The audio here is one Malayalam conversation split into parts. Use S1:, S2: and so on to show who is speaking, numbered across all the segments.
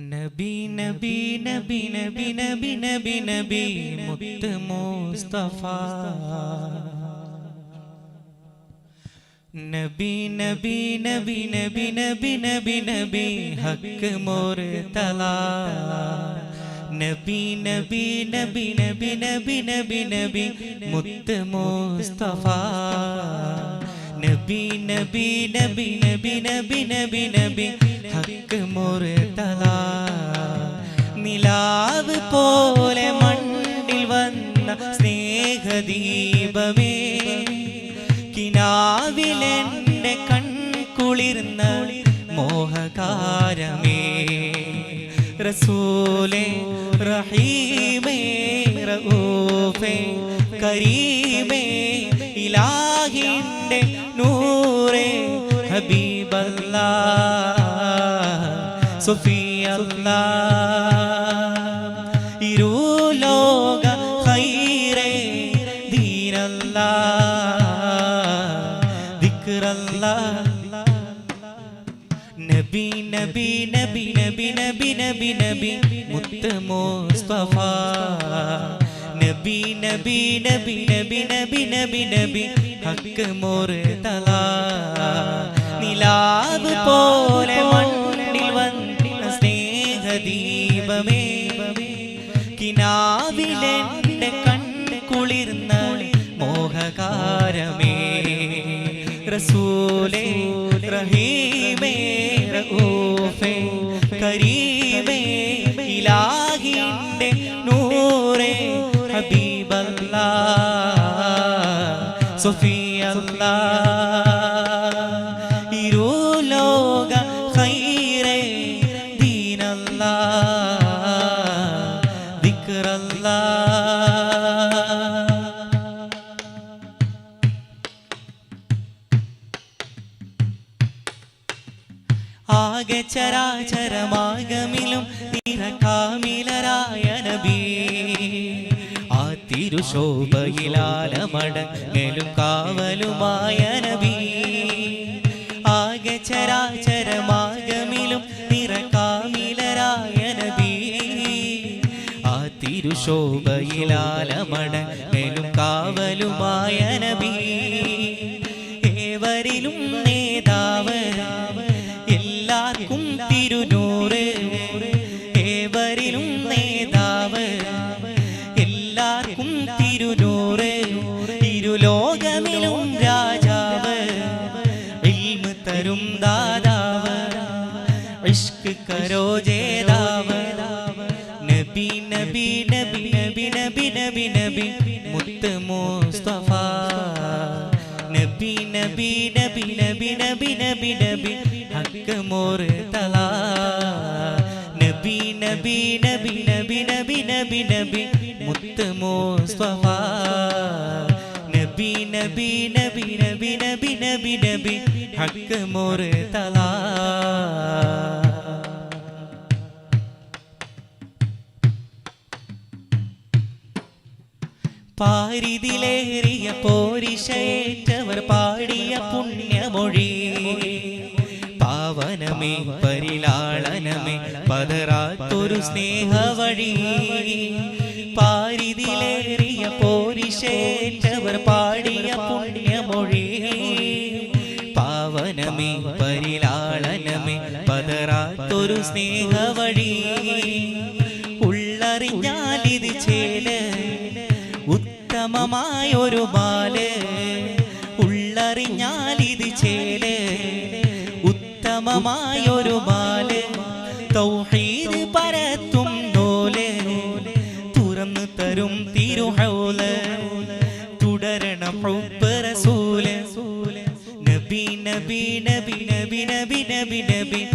S1: നബി നബി നബി നബി നബി നബി നബി മുത്ത് മുസ്തഫ നബി നബി നബി നബി നബി നബി നബി ഹക്ക് മോർ തല നബി നബി നബി നബി നബി നബി നബി മുത്ത് മുസ്തഫ നബി നബി നബി നബി നബി നബി നബി ഹക്ക് മോർ തല നിലാവ് പോലെ മണ്ണിൽ വന്ന സ്നേഹദീപമേ. കിനാവിലെന്റെ കൺകുളിർന്ന മോഹകാരമേ. റസൂലേ റഹീമേ റഊഫേ കരീമേ ഇലാഹിന്റെ നൂറേ ഹബീബല്ലാ നബി നബി നബി നബി നബി നബി നബി നബി നബി നബി നബി നബി ഹക്ക് മോർ തല നിലാവ് പോലെ മണ്ണിൽ റസൂലേ റഹീമേ റഊഫേ കരീമേ ഇലാഹിന്റെ നൂറേ ഹബീബല്ലാ സുഫിയല്ലാ. ഇരുലോക ഖൈറേ ദീനല്ലാ ദിക്റല്ലാ. ആകെ ചരാചരമാകമിലും നിറകാമിലരായ നബി ആ തിരുശോഭയിലാലമടങ്ങലും കാവലുമായ നബി ആകെ ചരാചരമാകമിലും നിറകാമിലരായ നബി ആ തിരുശോഭയിലാലമടങ്ങലും കാവലുമായ നബി ഇഷ്ക് കരോ ജേതാവ് നബി നബി നബി നബി നബി നബി നബി മുത്ത് മുസ്തഫ നബി നബി നബി നബി നബി നബി നബി ഹക്ക് മോർ തല നബി നബി നബി നബി നബി നബി നബി മുത്ത് മുസ്തഫ नबी നബി നബി നബി നബി നബി നബി ഹക്ക് തല പാരിതിലേറിയ പോരിശേറ്റവർ പാടിയ പുണ്യമൊഴി. പാവനമേ പരിലാളനമേ പതരാത്തൊരു സ്നേഹവഴി. പാരിതിലേറിയ പോരിശേറ്റവർ പാവനമേ പരിലാളനമേ പതറാത്തൊരു സ്നേഹവഴി ഉള്ളറിഞ്ഞാലിത് ചേൽ ഉത്തമമായൊരു ബാൽ. ഉള്ളറിഞ്ഞാലിത് ചേൽ ഉത്തമമായൊരു ബാൽ.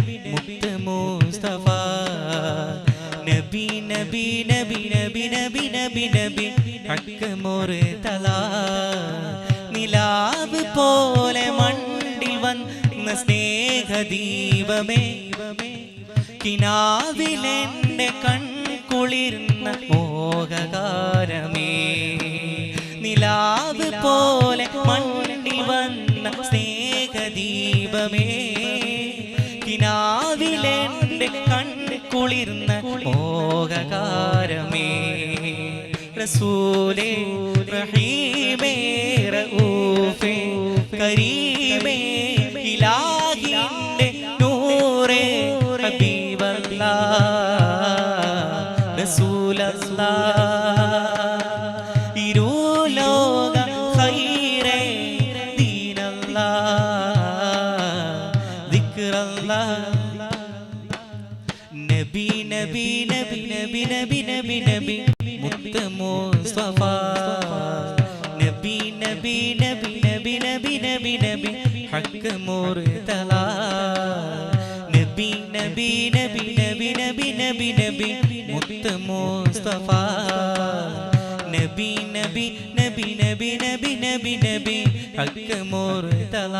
S1: മുത്ത് മുസ്തഫ. നബി നബി നബി നബി നബി നബി തല നിലാവ് പോലെ മണ്ടിൽ വന്ന സ്നേഹദീപമേ. കിനാവിലെന്റെ കൺകുളിർന്ന മോഹകാരമേ. നിലാവ് പോലെ മണ്ണിൽ വന്ന സ്നേഹദീപമേ മോദകാരമേ റസൂലേ റഹീമേ റഊഫേ കരീമേ ഇലാഹിന്റെ നൂറേ ഹബീബല്ലാ റസൂലല്ലാ. ഇരുലോക ഖൈറേ ദീനല്ലാ ദിക്റല്ലാ. നബി നബി നബി നബി നബി നബി മുത്ത് മുസ്തഫ നബി നബി നബി നബി നബി നബി നബി ഹക്ക് മുർതല നബി നബി നബി നബി നബി നബി നബി മുത്ത് മുസ്തഫ നബി നബി നബി നബി നബി നബി നബി ഹക്ക് മുർതല